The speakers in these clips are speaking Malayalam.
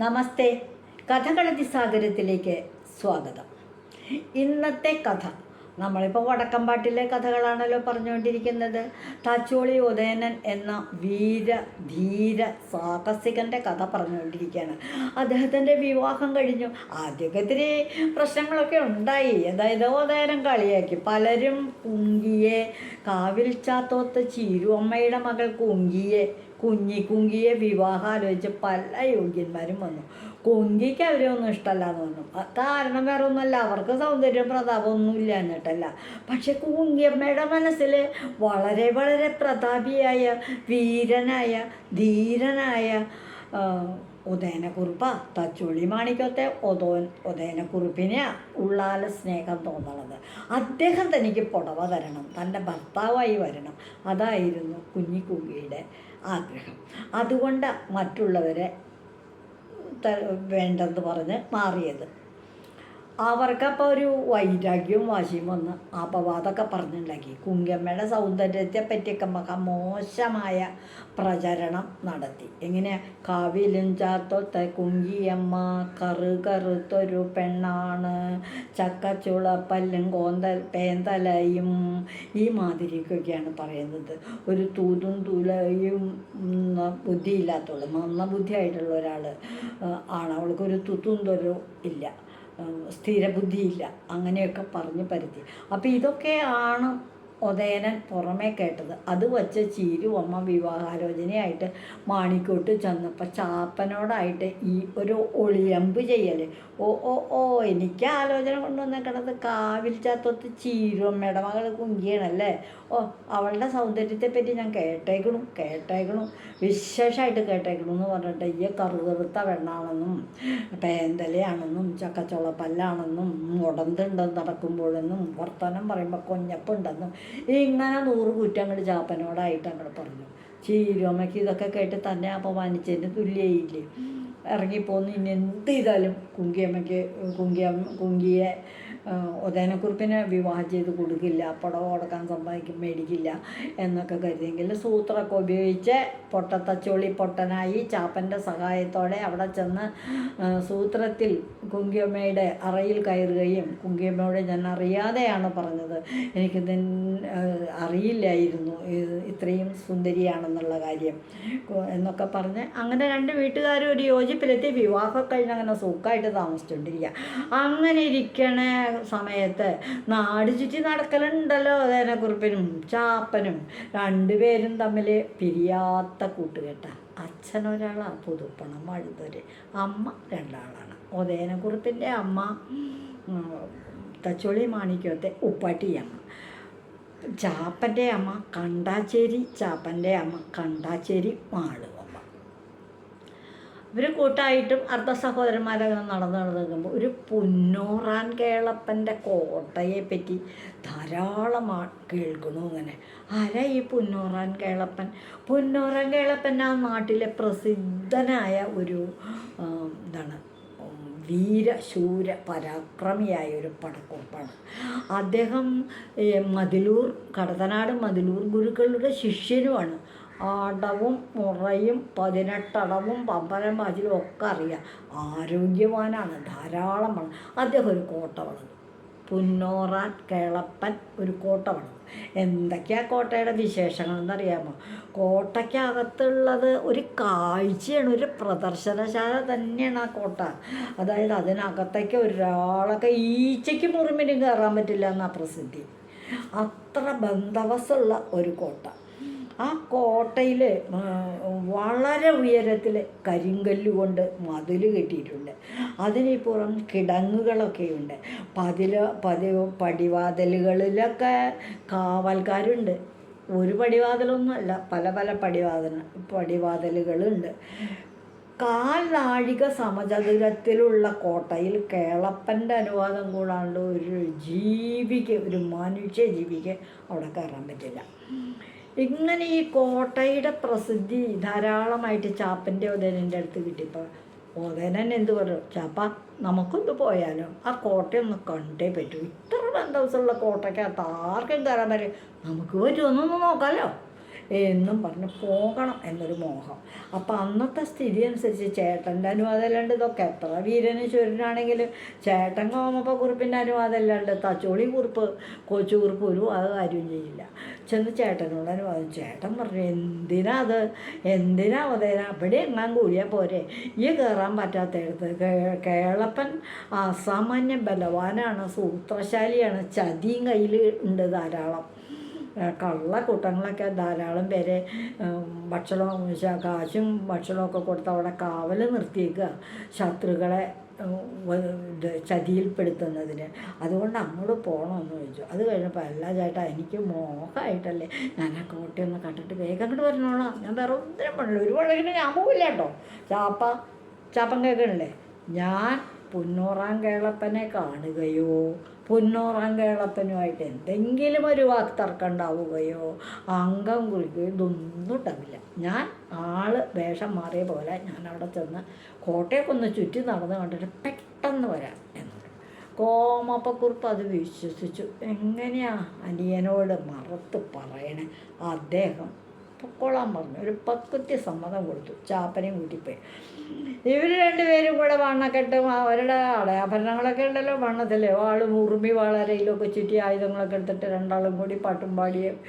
നമസ്തേ. കഥകളതി സാഗരത്തിലേക്ക് സ്വാഗതം. ഇന്നത്തെ കഥ. നമ്മളിപ്പോൾ വടക്കമ്പാട്ടിലെ കഥകളാണല്ലോ പറഞ്ഞുകൊണ്ടിരിക്കുന്നത്. താച്ചോളി ഉദയനൻ എന്ന വീര ധീര സാഹസികന്റെ കഥ പറഞ്ഞുകൊണ്ടിരിക്കുകയാണ്. അദ്ദേഹത്തിന്റെ വിവാഹം കഴിഞ്ഞു. ആദ്യമൊക്കെ ഇത്തിരി പ്രശ്നങ്ങളൊക്കെ ഉണ്ടായി. അതായത് ഉദയനൻ കളിയാക്കി. പലരും കുങ്കിയെ കാവിൽ ചാത്തോത്ത ചീരുവമ്മയുടെ മകൾ കുങ്കിയെ കുഞ്ഞി കുങ്കിയെ വിവാഹം ആലോചിച്ച് പല യോഗ്യന്മാരും വന്നു. കുങ്കിക്ക് അവരെ ഒന്നും ഇഷ്ടമല്ല എന്ന് പറഞ്ഞു. കാരണം വേറെ ഒന്നുമല്ല അവർക്ക് സൗന്ദര്യം പ്രതാപമൊന്നും ഇല്ല എന്നിട്ടല്ല. പക്ഷെ കുങ്കിയമ്മയുടെ മനസ്സിൽ വളരെ വളരെ പ്രതാപിയായ വീരനായ ധീരനായ ഉദയനക്കുറുപ്പ തച്ചുള്ളി മാണിക്കത്തെ ഉദോൻ ഉദയനക്കുറുപ്പിനെ ഉള്ളാല സ്നേഹം തോന്നണത്. അദ്ദേഹം തനിക്ക് പുടവ തരണം. തന്റെ ഭർത്താവായി വരണം. അതായിരുന്നു കുഞ്ഞിക്കുകിയുടെ ആഗ്രഹം. അതുകൊണ്ട് മറ്റുള്ളവരെ വേണ്ടെന്ന് പറഞ്ഞ് മാറിയത്. അവർക്കപ്പോൾ ഒരു വൈരാഗ്യവും വാശിയും വന്ന് അപവാദമൊക്കെ പറഞ്ഞുണ്ടാക്കി. കുങ്കമ്മയുടെ സൗന്ദര്യത്തെ പറ്റിയൊക്കെ മക മോശമായ പ്രചരണം നടത്തി. എങ്ങനെ കാവിലും ചാത്തൊത്ത കുങ്കിയമ്മ കറു കറുത്തൊരു പെണ്ണാണ്. ചക്കച്ചുളപ്പല്ലും കോന്തൽ പേന്തലയും ഈ മാതിരിക്കൊക്കെയാണ് പറയുന്നത്. ഒരു തൂതും തുലയും ഉം, ബുദ്ധിയില്ലാത്തവൾ നന്ന ബുദ്ധിയായിട്ടുള്ള ഒരാൾ ആണ് അവൾക്കൊരു തുത്തും തൊരു ഇല്ല. സ്ഥിരബുദ്ധിയില്ല. അങ്ങനെയൊക്കെ പറഞ്ഞ് പരുത്തി അപ്പോൾ ഇതൊക്കെയാണ് ഉദയനൻ പുറമേ കേട്ടത്. അത് വച്ച് ചീരു അമ്മ വിവാഹാലോചനയായിട്ട് മാണിക്കോട്ട് ചെന്നപ്പോൾ ചാപ്പനോടായിട്ട് ഈ ഒരു ഒളിയമ്പ് ചെയ്യൽ ഓ ഓ ഓ എനിക്ക് ആലോചന കൊണ്ടുവന്ന കൊണ്ടുവന്നേക്കണത് കാവിൽ ചാത്തൊത്ത് ചീരു അമ്മയുടെ മകൾ കുങ്കിയാണല്ലേ? ഓ അവളുടെ സൗന്ദര്യത്തെപ്പറ്റി ഞാൻ കേട്ടേക്കണു കേട്ടേക്കണു. വിശേഷമായിട്ട് കേട്ടേക്കണു എന്ന് പറഞ്ഞിട്ട് ഈ കറുകറുത്ത വെണ്ണാണെന്നും പേന്തലയാണെന്നും ചക്കച്ചുളപ്പല്ലാണെന്നും മുടന്തുണ്ടെന്ന് നടക്കുമ്പോഴെന്നും വർത്തമാനം പറയുമ്പോൾ കൊഞ്ഞപ്പുണ്ടെന്നും ഇങ്ങനെ നൂറ് കുറ്റം അങ്ങോട്ട് ജാപ്പനോടായിട്ട് അങ്ങോട്ട് പറഞ്ഞു. ചീരുമ്മയ്ക്ക് ഇതൊക്കെ കേട്ട് തന്നെ അപമാനിച്ചതിന് തുല്യയില്ലേ? ഇറങ്ങിപ്പോന്ന് ഇനി എന്ത് ചെയ്താലും കുങ്കിയമ്മയ്ക്ക് കുങ്കിയമ്മ കുങ്കിയെ ആ, ഉദയനക്കുറിപ്പിനെ വിവാഹം ചെയ്ത് കൊടുക്കില്ല പടം കൊടുക്കാൻ സമ്മതിക്കും മേടിക്കില്ല എന്നൊക്കെ കരുതിയെങ്കിൽ സൂത്രമൊക്കെ ഉപയോഗിച്ച് പൊട്ടത്തച്ചോളി പൊട്ടനായി ചാപ്പന്റെ സഹായത്തോടെ അവിടെ ചെന്ന് സൂത്രത്തിൽ കുങ്കിയമ്മയുടെ അറയിൽ കയറുകയും കുങ്കിയമ്മയോട് ഞാൻ അറിയാതെയാണ് പറഞ്ഞത്. എനിക്ക് അറിയില്ലായിരുന്നു. ഇത്രയും സുന്ദരിയാണെന്നുള്ള കാര്യം. എന്നൊക്കെ പറഞ്ഞ് അങ്ങനെ രണ്ട് വീട്ടുകാരും ഒരു യോജിപ്പിലെത്തി. വിവാഹം കഴിഞ്ഞ് അങ്ങനെ സുഖമായിട്ട് താമസിച്ചുകൊണ്ടിരിക്കുക അങ്ങനെ ഇരിക്കണ സമയത്ത് നാട് ചുറ്റി നടക്കലുണ്ടല്ലോ അതേനെക്കുറിപ്പിനും ചാപ്പനും. രണ്ടുപേരും തമ്മിൽ പിരിയാത്ത കൂട്ടുകെട്ട. അച്ഛൻ ഒരാളാണ് പുതുപ്പണം വഴുതൊരു അമ്മ രണ്ടാളാണ്. ഒതേനക്കുറിപ്പിന്റെ അമ്മ തച്ചോളി മാണിക്കത്തെ ഉപ്പാട്ടിയമ്മ ചാപ്പന്റെ അമ്മ കണ്ടാച്ചേരി ചാപ്പന്റെ അമ്മ കണ്ടാച്ചേരി മാളുവമ്മ ഇവർ കൂട്ടായിട്ടും അർദ്ധ സഹോദരന്മാരങ്ങനെ നടന്നു നടന്ന് നിൽക്കുമ്പോൾ ഒരു പുന്നോറാൻ കേളപ്പന്റെ കോട്ടയെ പറ്റി ധാരാളം കേൾക്കണു അങ്ങനെ. ആരാ ഈ പുന്നോറാൻ കേളപ്പൻ? പുന്നോറാൻ കേളപ്പൻ ആ നാട്ടിലെ പ്രസിദ്ധനായ ഒരു ഇതാണ് വീര ശൂര പരാക്രമിയായ ഒരു പടക്കുറപ്പാണ് അദ്ദേഹം മതിലൂർ കടത്തനാട് മതിലൂർ ഗുരുക്കളുടെ ശിഷ്യനുമാണ്. അടവും മുറയും പതിനെട്ടടവും പമ്പരം പാച്ചിലും ഒക്കെ അറിയാം. ആരോഗ്യവാനാണ് ധാരാളം വളർന്നു. അദ്ദേഹം ഒരു കോട്ട വളർന്നു. പുന്നോറാൻ കേളപ്പൻ ഒരു കോട്ട വളർന്നു. എന്തൊക്കെയാ കോട്ടയുടെ വിശേഷങ്ങൾ എന്നറിയാമോ? കോട്ടയ്ക്കകത്തുള്ളത് ഒരു കാഴ്ചയാണ് ഒരു പ്രദർശനശാല തന്നെയാണ് ആ കോട്ട. അതായത് അതിനകത്തേക്ക് ഒരാളൊക്കെ ഈച്ചയ്ക്ക് മുറിമിനും കയറാൻ പറ്റില്ല എന്നാ പ്രസിദ്ധി. അത്ര ബന്ധവസുള്ള ഒരു കോട്ട. ആ കോട്ടയിൽ വളരെ ഉയരത്തിൽ കരിങ്കല്ല് കൊണ്ട് മതിൽ കെട്ടിയിട്ടുണ്ട്. അതിന് പുറം കിടങ്ങുകളൊക്കെയുണ്ട്. പതില പതി പടിവാതിലുകളിലൊക്കെ കാവൽക്കാരുണ്ട്. ഒരു പടിവാതിലൊന്നുമല്ല പല പല പടിവാതിൽ പടിവാതിലുകളുണ്ട്. കാൽനാഴിക സമചതുരത്തിലുള്ള കോട്ടയിൽ കേളപ്പന്റെ അനുവാദം കൂടാണ്ട് ഒരു ജീവിക്ക് ഒരു മനുഷ്യ ജീവിക്ക് അവിടെ കയറാൻ പറ്റില്ല. ഇങ്ങനെ ഈ കോട്ടയുടെ പ്രസിദ്ധി ധാരാളമായിട്ട് ചാപ്പന്റെ ഉദയനന്റെ അടുത്ത് കിട്ടിയപ്പോൾ ഉദയനൻ എന്ത് പറയും ചാപ്പ നമുക്കൊന്ന് പോയാലോ? ആ കോട്ടയൊന്ന് കണ്ടേ പറ്റൂ. ഇത്ര ബന്ധവസമുള്ള കോട്ടയ്ക്കകത്ത് ആർക്കും കയറാൻ പറ്റും നമുക്ക് പറ്റുമെന്നൊന്ന് നോക്കാമല്ലോ എന്നും പറഞ്ഞ് പോകണം എന്നൊരു മോഹം. അപ്പം അന്നത്തെ സ്ഥിതി അനുസരിച്ച് ചേട്ടന്റെ അനുവാദം അല്ലാണ്ട് ഇതൊക്കെ എത്ര വീരനും ചുരനാണെങ്കിലും ചേട്ടൻ കോമപ്പ കുറിപ്പിന്റെ അനുവാദം അല്ലാണ്ട് തച്ചോളി കുറിപ്പ് കൊച്ചു കുറിപ്പ് ഒരു അത് കാര്യം ചെയ്യില്ല. ചെന്ന് ചേട്ടനോട് അനുവാദം ചേട്ടൻ പറഞ്ഞു എന്തിനാ അത്? എന്തിനാ അവതേന അവിടെ എങ്ങാൻ കൂടിയാൽ പോരെ. ഈ കയറാൻ പറ്റാത്തയിടത്ത് കേളപ്പൻ അസാമാന്യ ബലവാനാണ് സൂത്രശാലിയാണ് ചതിയും കയ്യിൽ ഉണ്ട് ധാരാളം. ഏഹ് കള്ളക്കൂട്ടങ്ങളൊക്കെ ധാരാളം പേരെ ഭക്ഷണം കാശും ഭക്ഷണമൊക്കെ കൊടുത്ത് അവിടെ കാവൽ നിർത്തിയേക്കുക. ശത്രുക്കളെ ചതിയിൽപ്പെടുത്തുന്നതിന്. അതുകൊണ്ട് അങ്ങോട്ട് പോകണമെന്ന് ചോദിച്ചു. അത് കഴിഞ്ഞപ്പോൾ അല്ല ചേട്ടാ എനിക്ക് മോഹമായിട്ടല്ലേ ഞാൻ ആ കോട്ടയൊന്ന് കണ്ടിട്ട് വേഗം അങ്ങോട്ട് വരണോളാം ഞാൻ വേറെ ഒന്നിനും പണില്ല ഒരു വഴക്കിന് ഞാൻ പോവില്ല കേട്ടോ. ചാപ്പ ചാപ്പം കേൾക്കണില്ലേ? ഞാൻ പുന്നൂറാം കേളപ്പനെ കാണുകയോ പുന്നൂറാം കേളപ്പനുമായിട്ട് എന്തെങ്കിലും ഒരു വാക്ക് തർക്കം ഉണ്ടാവുകയോ അംഗം കുളിക്കുകയോ ഇതൊന്നും ഉണ്ടാവില്ല. ഞാൻ ആൾ വേഷം മാറിയ പോലെ ഞാൻ അവിടെ ചെന്ന് കോട്ടയൊക്കെ ചുറ്റി നടന്ന് കണ്ടിട്ട് പെട്ടെന്ന് വരാം എന്ന്. കോമപ്പക്കുറിപ്പ് അത് വിശ്വസിച്ചു. എങ്ങനെയാ അനിയനോട് മറത്ത് പറയണേ? അദ്ദേഹം പൊക്കോളാൻ പറഞ്ഞു. ഒരു പക്കുത്തി സമ്മതം കൊടുത്തു. ചാപ്പനെയും കൂട്ടിപ്പോയി. ഇവർ രണ്ടുപേരും കൂടെ വണ്ണക്കെട്ടും അവരുടെ അടയാഭരണങ്ങളൊക്കെ ഉണ്ടല്ലോ വണ്ണത്തിൽ ആൾ ഉറുമി വാളരയിലൊക്കെ ചുറ്റി ആയുധങ്ങളൊക്കെ എടുത്തിട്ട് രണ്ടാളും കൂടി പാട്ടും പാടിയും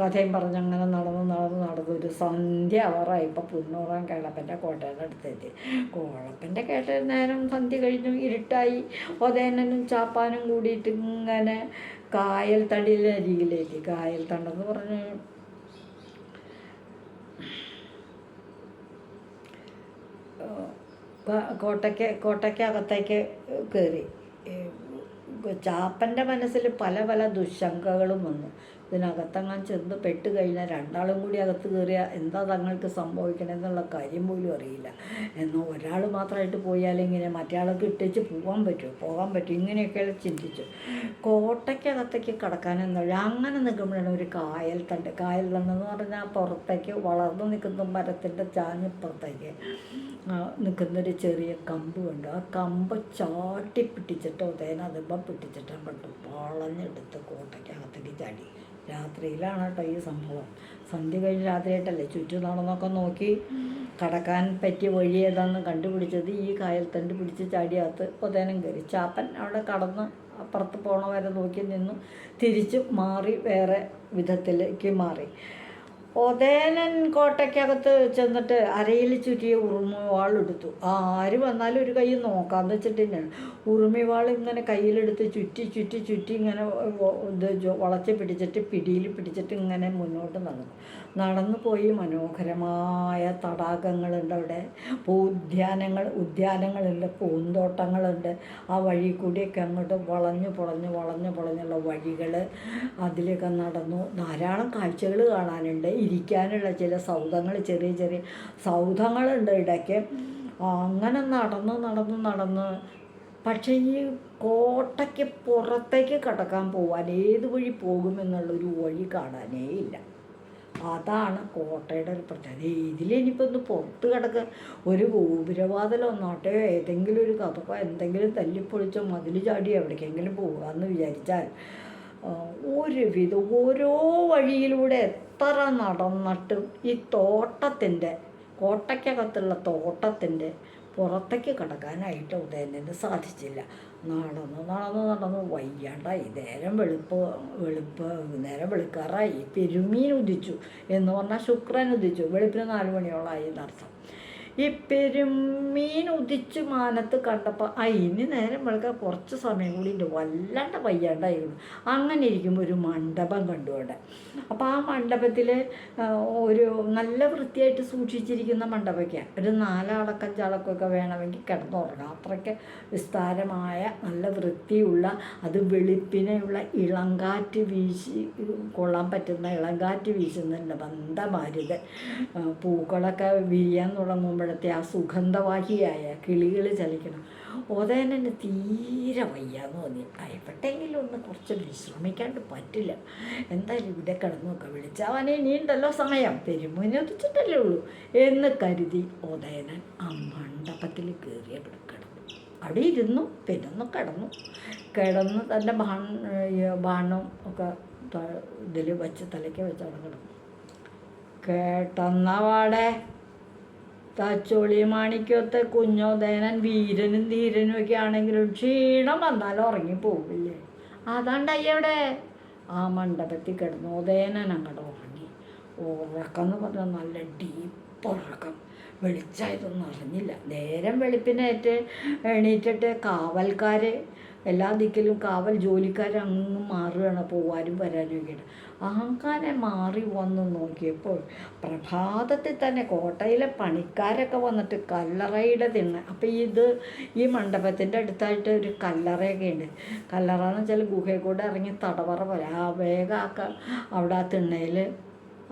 കഥയും പറഞ്ഞങ്ങനെ നടന്ന് നടന്ന് നടന്ന് ഒരു സന്ധ്യ അവറായി. ഇപ്പം പുന്നൂറാം കേളപ്പന്റെ കോട്ടയുടെ അടുത്തെത്തി. കോളപ്പന്റെ കേട്ട നേരം സന്ധ്യ കഴിഞ്ഞു. ഇരുട്ടായി. ഒതേനനും ചാപ്പാനും കൂടിയിട്ട് ഇങ്ങനെ കായൽ തടിയിലരികിലേക്ക് കായൽ തണ്ടെന്ന് പറഞ്ഞ് കോ- കോട്ടയ്ക്ക് കോട്ടയ്ക്കകത്തേക്ക് കയറി ചാപ്പന്റെ മനസ്സിൽ പല പല ദുശങ്കകളും വന്നു. ഇതിനകത്തങ്ങാൻ ചെന്ന് പെട്ട് കഴിഞ്ഞാൽ രണ്ടാളും കൂടി അകത്ത് കയറിയാൽ എന്താ തങ്ങൾക്ക് സംഭവിക്കണമെന്നുള്ള കാര്യം പോലും അറിയില്ല. എന്നാൽ ഒരാൾ മാത്രമായിട്ട് പോയാലിങ്ങനെ മറ്റേ ആൾക്ക് ഇട്ടേച്ച് പോകാൻ പറ്റുമോ പോകാൻ പറ്റും ഇങ്ങനെയൊക്കെ ചിന്തിച്ചു. കോട്ടയ്ക്കകത്തേക്ക് കടക്കാനെന്നുള്ള അങ്ങനെ നിൽക്കുമ്പോഴാണ് ഒരു കായൽ തണ്ട്. കായൽ തണ്ടെന്ന് പറഞ്ഞാൽ പുറത്തേക്ക് വളർന്നു നിൽക്കുന്ന മരത്തിന്റെ ചാഞ്ഞിപ്പുറത്തേക്ക് നിൽക്കുന്നൊരു ചെറിയ കമ്പ് കണ്ടു ആ കമ്പ് ചാട്ടി പിടിച്ചിട്ടോ തേന അതിപ്പം പിടിച്ചിട്ട് കണ്ടു വളഞ്ഞെടുത്ത് കോട്ടയ്ക്കകത്തേക്ക് ചാടി. രാത്രിയിലാണ് കേട്ടോ ഈ സംഭവം. സന്ധ്യ കഴിഞ്ഞ് രാത്രിയായിട്ടല്ലേ? ചുറ്റും നടന്നൊക്കെ നോക്കി കടക്കാൻ പറ്റിയ വഴി ഏതാണെന്ന് കണ്ടുപിടിച്ചത് ഈ കായൽ തണ്ട് പിടിച്ച് ചാടിയകത്ത് പൊതേനം കയറി. ചാപ്പൻ അവിടെ കടന്ന് അപ്പുറത്ത് പോണ വരെ നോക്കി നിന്നു തിരിച്ച് മാറി വേറെ വിധത്തിലേക്ക് മാറി. ഒതേനൻ കോട്ടയ്ക്കകത്ത് ചെന്നിട്ട് അരയിൽ ചുറ്റിയ ഉറുമിവാൾ എടുത്തു ആര് വന്നാലും ഒരു കൈ നോക്കാന്ന് വെച്ചിട്ട് തന്നെയാണ് ഉറുമിവാൾ ഇങ്ങനെ കയ്യിലെടുത്ത് ചുറ്റി ചുറ്റി ചുറ്റി ഇങ്ങനെ ഇത് വളച്ച് പിടിച്ചിട്ട് പിടിയിൽ പിടിച്ചിട്ട് ഇങ്ങനെ മുന്നോട്ട് നടന്നു. നടന്നു പോയി മനോഹരമായ തടാകങ്ങളുണ്ട് അവിടെ. ഉദ്യാനങ്ങൾ ഉദ്യാനങ്ങളുണ്ട് പൂന്തോട്ടങ്ങളുണ്ട്. ആ വഴി കൂടിയൊക്കെ അങ്ങോട്ട് വളഞ്ഞു പുളഞ്ഞു വളഞ്ഞു പൊളഞ്ഞുള്ള വഴികൾ അതിലൊക്കെ നടന്നു. ധാരാളം കാഴ്ചകൾ കാണാനുണ്ട്. ഇരിക്കാനുള്ള ചില സൗധങ്ങൾ ചെറിയ ചെറിയ സൗധങ്ങളുണ്ട് ഇടയ്ക്ക്. അങ്ങനെ നടന്ന് നടന്ന് നടന്ന്. പക്ഷേ ഈ കോട്ടയ്ക്ക് പുറത്തേക്ക് കടക്കാൻ പോവാൻ ഏത് വഴി പോകുമെന്നുള്ളൊരു വഴി കാണാനേ ഇല്ല. അതാണ് കോട്ടയുടെ ഒരു പ്രത്യേകത. ഇതിലിനിയിപ്പോൾ ഒന്ന് പുറത്ത് കിടക്കുക ഒരു ഗോപുരവാതിലോ നോട്ടെ ഏതെങ്കിലും ഒരു കഥക്കോ എന്തെങ്കിലും തല്ലിപ്പൊളിച്ചോ മതിൽ ചാടി എവിടേക്കെങ്കിലും പോകാമെന്ന് വിചാരിച്ചാൽ ഒരുവിധ ഒരു വിധം ഓരോ വഴിയിലൂടെ എത്ര നടന്നിട്ടും ഈ തോട്ടത്തിന്റെ കോട്ടയ്ക്കകത്തുള്ള തോട്ടത്തിന്റെ പുറത്തേക്ക് കടക്കാനായിട്ട് ഉദയനന് സാധിച്ചില്ല. നടന്നു നടന്നു നടന്നു വയ്യാണ്ടായി. നേരം വെളുപ്പ് വെളുപ്പ് നേരം വെളുക്കാറായി. പെരുമീൻ ഉദിച്ചു എന്ന് പറഞ്ഞാൽ ശുക്രൻ ഉദിച്ചു. വെളുപ്പിന് നാല് മണിയോളമായി എന്നർത്ഥം ഈ പെരുമീൻ ഉദിച്ച് മാനത്ത് കണ്ടപ്പോൾ ആ ഇനി നേരം വെളുക്കാൻ കുറച്ച് സമയം കൂടി ഉണ്ട് വല്ലാണ്ട് വയ്യാണ്ടായിരുന്നു. അങ്ങനെ ഇരിക്കുമ്പോൾ ഒരു മണ്ഡപം കണ്ടു അവിടെ. അപ്പോൾ ആ മണ്ഡപത്തിൽ ഒരു നല്ല വൃത്തിയായിട്ട് സൂക്ഷിച്ചിരിക്കുന്ന മണ്ഡപമൊക്കെയാണ് ഒരു നാലാളക്കഞ്ചാളക്കൊക്കെ വേണമെങ്കിൽ കിടന്നുറങ്ങാം അത്രയ്ക്ക് വിസ്താരമായ നല്ല വൃത്തിയുള്ള അത് വെളുപ്പിനെയുള്ള ഇളങ്കാറ്റ് വീശി കൊള്ളാൻ പറ്റുന്ന ഇളങ്കാറ്റ് വീശുന്നുണ്ട് ബന്ധമാരുത് പൂക്കളൊക്കെ വിരിയാൻ തുടങ്ങുമ്പോഴത്തെ ആ സുഗന്ധവാഹിയായ കിളികൾ ചലിക്കണം. ഉദയനന് തീരെ വയ്യാന്ന് തോന്നി. എവിടെയെങ്കിലും ഒന്ന് കുറച്ച് വിശ്രമിക്കാണ്ട് പറ്റില്ല. എന്തായാലും ഇവിടെ കിടന്നൊക്കെ വിളിച്ചവനെ നീണ്ടല്ലോ സമയം. പെരുമുനൊതിച്ചിട്ടല്ലേ ഉള്ളൂ. എന്ന് കരുതി ഉദയനൻ ആ മണ്ഡപത്തിൽ കയറിയ അവിടെ ഇരുന്നു പിന്നെ ഒന്ന് കിടന്നു കിടന്ന് തന്റെ ബാണം ഒക്കെ ഇതിൽ വെച്ച് തലയ്ക്ക് വെച്ച് അവിടെ കിടന്നു. കേട്ടെന്നവാടെ. തച്ചോളി മാണിക്കത്തെ കുഞ്ഞോദയനൻ വീരനും ധീരനും ഒക്കെ ആണെങ്കിലും ക്ഷീണം വന്നാൽ ഉറങ്ങിപ്പോവില്ലേ അതാണ്ടായി അവിടെ? ആ മണ്ഡപത്തിൽ കിടന്നു ഉദയനൻ അങ്ങോട്ട് ഉറങ്ങി. ഉറക്കം എന്ന് പറഞ്ഞാൽ നല്ല ഡീപ്പ് ഉറക്കം. വെളിച്ചായതൊന്നും അറിഞ്ഞില്ല. നേരം വെളുപ്പിനേറ്റ് എണീറ്റിട്ട് കാവൽക്കാർ എല്ലാ ദിക്കിലും കാവൽ ജോലിക്കാരങ്ങ് മാറുകയാണ് പോവാനും വരാനും ഒക്കെയാണ് അങ്ങനെ മാറി വന്ന് നോക്കിയപ്പോൾ പ്രഭാതത്തിൽ തന്നെ കോട്ടയിലെ പണിക്കാരൊക്കെ വന്നിട്ട് കല്ലറയുടെ തിണ്ണ. അപ്പം ഇത് ഈ മണ്ഡപത്തിന്റെ അടുത്തായിട്ട് ഒരു കല്ലറയൊക്കെ ഉണ്ട്. കല്ലറ എന്ന് വെച്ചാൽ ഗുഹയിൽ കൂടെ ഇറങ്ങി തടവറ പോലെ. ആ വേഗം ആ ക- അവിടെ ആ തിണ്ണയിൽ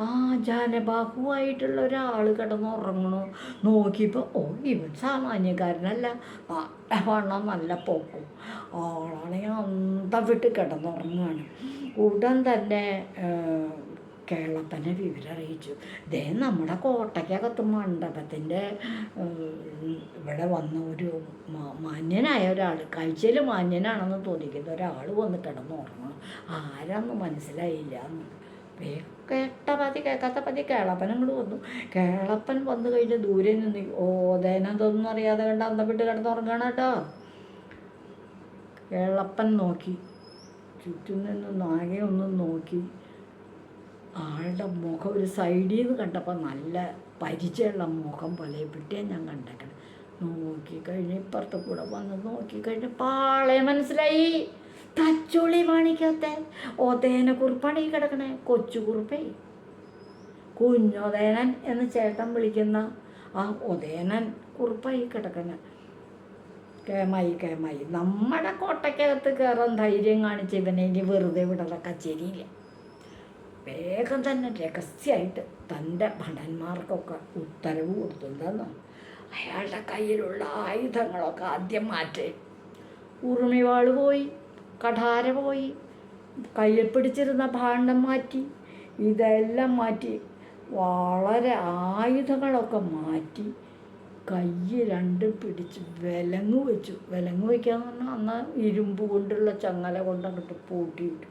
ആ ജാനബാഹുവായിട്ടുള്ള ഒരാൾ കിടന്ന് ഉറങ്ങണു നോക്കിയപ്പോൾ ഓ ഇവൻ സാമാന്യക്കാരനല്ല. നല്ല വണ്ണം നല്ല പോക്കും ആളാണെങ്കിൽ അന്ത വിട്ട് കിടന്നുറങ്ങുകയാണ് ഉടൻ തന്നെ കേളപ്പനെ വിവരം അറിയിച്ചു. ദേ നമ്മുടെ കോട്ടയ്ക്കകത്ത് മണ്ഡപത്തിന്റെ ഇവിടെ വന്ന ഒരു മാന്യനായ ഒരാൾ കാഴ്ചയിൽ മാന്യനാണെന്ന് തോന്നിക്കുന്ന ഒരാൾ വന്ന് കിടന്നുറങ്ങണം. ആരാന്ന് മനസ്സിലായില്ല. എന്ന് കേട്ട പതി കേൾക്കാത്ത പതി കേളപ്പനും കൂടെ വന്നു. കേളപ്പൻ വന്നു കഴിഞ്ഞ് ദൂരെ നിന്ന് ഓതേനെന്തൊന്നും അറിയാതെ കണ്ട് അന്തപ്പെട്ട് കിടന്നുറങ്ങണം കേട്ടോ. കേളപ്പൻ നോക്കി. ചുറ്റും നിന്ന് നാകെ ഒന്ന് നോക്കി. ആളുടെ മുഖം ഒരു സൈഡിൽ നിന്ന് കണ്ടപ്പോൾ നല്ല പരിചയമുള്ള മുഖം പോലെ എവിടെയാണ് ഞാൻ കണ്ടേക്കണം? നോക്കിക്കഴിഞ്ഞ് ഇപ്പുറത്ത് കൂടെ വന്ന് നോക്കിക്കഴിഞ്ഞ് പാളെ മനസ്സിലായി. തച്ചോളി മാണിക്കത്തെ ഒതേന കുറിപ്പാണ് ഈ കിടക്കണേ കൊച്ചു കുറുപ്പേ. കുഞ്ഞൊതേനൻ എന്ന് ചേട്ടൻ വിളിക്കുന്ന ആ ഒതേനൻ കുറുപ്പായി കിടക്കണേ. കേമായി കേമായി. നമ്മുടെ കോട്ടയ്ക്കകത്ത് കയറാൻ ധൈര്യം കാണിച്ച് ഇവനെ ഇനി വെറുതെ വിടല കച്ചേരിയില്ല. വേഗം തന്നെ രഹസ്യമായിട്ട് തന്റെ ഭടന്മാർക്കൊക്കെ ഉത്തരവ് കൊടുത്തുണ്ടെന്നു അയാളുടെ കയ്യിലുള്ള ആയുധങ്ങളൊക്കെ ആദ്യം മാറ്റി. ഉറുമിവാൾ പോയി. കഠാര പോയി. കയ്യിൽ പിടിച്ചിരുന്ന ഭാണ്ഡം മാറ്റി ഇതെല്ലാം മാറ്റി വളരെ ആയുധങ്ങളൊക്കെ മാറ്റി കയ്യ് രണ്ടും പിടിച്ച് വിലങ്ങ് വെച്ചു. വിലങ്ങ് വയ്ക്കാന്ന് പറഞ്ഞാൽ അന്ന് ഇരുമ്പ് കൊണ്ടുള്ള ചങ്ങല കൊണ്ട് അങ്ങോട്ട് പൂട്ടിയിട്ടു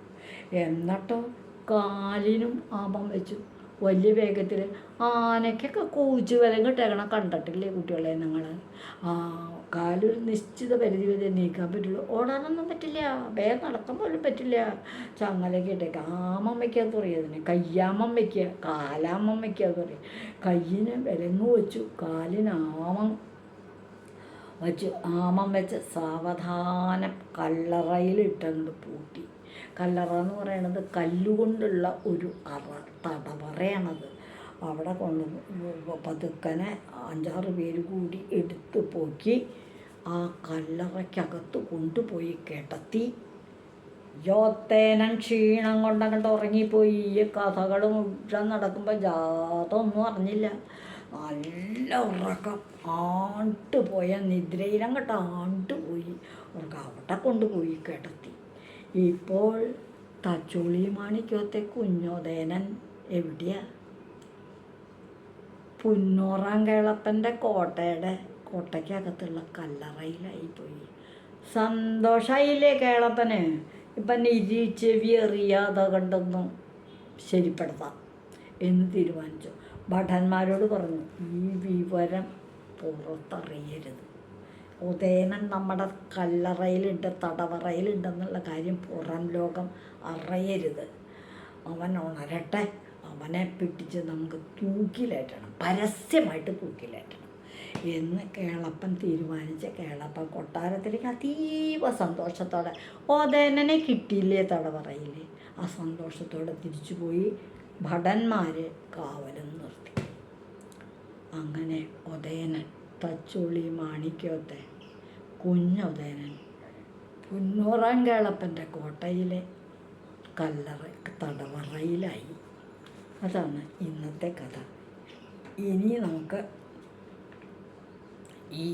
എന്നിട്ടോ കാലിനും ആമം വെച്ചു. വലിയ വേഗത്തിൽ ആനയ്ക്കൊക്കെ കൂച്ച് വിലങ്ങിട്ടേക്കണം കണ്ടിട്ടില്ലേ കുട്ടികളെ നിങ്ങൾ ആ കാലൊരു നിശ്ചിത പരിധി വരെ നീക്കാൻ പറ്റുള്ളൂ. ഓടാനൊന്നും പറ്റില്ല. വേഗം നടക്കാൻ പോലും പറ്റില്ല. ചങ്ങലൊക്കെ ഇട്ടേക്ക്. ആമം വയ്ക്കാന്ന് പറയും അതിന്. കയ്യാമം വയ്ക്കുക കാലാമം വയ്ക്കുക പറയും. കയ്യിന് വിലങ്ങ് വെച്ചു. കാലിന് ആമം വച്ചു. ആമം വെച്ച് സാവധാനം കല്ലറയിലിട്ടങ്ങോട്ട് പൂട്ടി. കല്ലറ എന്ന് പറയണത് കല്ലുകൊണ്ടുള്ള ഒരു അറ. തടവറയാണത്. അവിടെ കൊണ്ട് പതുക്കനെ അഞ്ചാറ് പേര് കൂടി എടുത്ത് പോക്കി ആ കല്ലറയ്ക്കകത്ത് കൊണ്ടുപോയി കിടത്തി. ജോത്തേനം ക്ഷീണം കൊണ്ടങ്ങോട്ട് ഉറങ്ങിപ്പോയി. ഈ കഥകൾ മുഴുവൻ നടക്കുമ്പോൾ ജാതൊന്നും അറിഞ്ഞില്ല. നല്ല ഉറക്കം. ആണ്ടുപോയ നിദ്രയിലങ്ങോട്ട് ആണ്ടുപോയി ഉറക്കം അവിടെ കൊണ്ടുപോയി കിടത്തി. ഇപ്പോൾ തച്ചോളി മാണിക്കത്തെ കുഞ്ഞോദേനൻ എവിടെയാ? പുന്നോറാം കേളപ്പന്റെ കോട്ടയുടെ കോട്ടയ്ക്കകത്തുള്ള കല്ലറയിലായി പോയി. സന്തോഷമായില്ലേ കേളപ്പന്? ഇപ്പം നിരി ചെവി എറിയാതെ കണ്ടൊന്നും ശരിപ്പെടുത്താം എന്ന് തീരുമാനിച്ചു. ഭടന്മാരോട് പറഞ്ഞു ഈ വിവരം പുറത്തറിയരുത്. ഉദയനൻ നമ്മുടെ കല്ലറയിലുണ്ട് തടവറയിലുണ്ടെന്നുള്ള കാര്യം പുറം ലോകം അറിയരുത്. അവൻ ഉണരട്ടെ. അവനെ പിടിച്ച് നമുക്ക് തൂക്കിലേറ്റണം. പരസ്യമായിട്ട് തൂക്കിലേറ്റണം. എന്ന് കേളപ്പൻ തീരുമാനിച്ച് കേളപ്പൻ കൊട്ടാരത്തിലേക്ക് അതീവ സന്തോഷത്തോടെ ഓതേനെ കിട്ടിയില്ലേ? തടവറയിൽ ആ സന്തോഷത്തോടെ തിരിച്ചു പോയി ഭടന്മാർ കാവലും നിർത്തി. അങ്ങനെ ഉദയനൻ തച്ചുള്ളി മാണിക്കോത്തെ കുഞ്ഞുദയനൻ പുന്നൂറാം കേളപ്പന്റെ കോട്ടയിലെ കല്ലറ തടവറയിലായി. അതാണ് ഇന്നത്തെ കഥ. ഇനി നമുക്ക് ഈ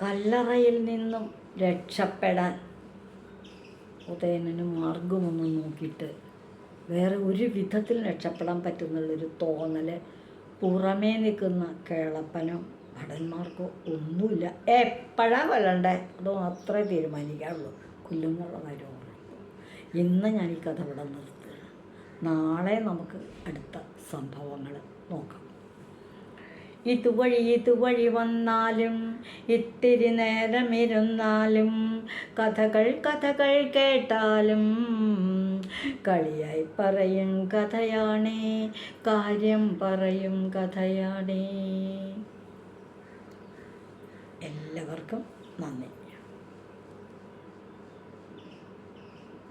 കല്ലറയിൽ നിന്നും രക്ഷപ്പെടാൻ ഉദയനന് മാർഗമൊന്നും നോക്കിയിട്ട് വേറെ ഒരു വിധത്തിൽ രക്ഷപ്പെടാൻ പറ്റുന്നുള്ളൊരു തോന്നൽ പുറമേ നിൽക്കുന്ന കേളപ്പനും ഭടന്മാർക്കോ ഒന്നുമില്ല. എപ്പോഴാണ് കൊല്ലണ്ടേ അത് മാത്രമേ തീരുമാനിക്കാറുള്ളൂ കൊല്ലുന്നുള്ള കാര്യമാണ് ഇന്ന് ഞാൻ ഈ കഥ ഇവിടെ നിർത്തുകയാണ്. നാളെ നമുക്ക് അടുത്ത സംഭവങ്ങൾ നോക്കാം. ഇതുവഴി ഇതുവഴി വന്നാലും ഇത്തിരി നേരമിരുന്നാലും കഥകൾ കഥകൾ കേട്ടാലും കളിയായി പറയും കഥയാണേ കാര്യം പറയും കഥയാണേ. എല്ലാവർക്കും നന്ദി.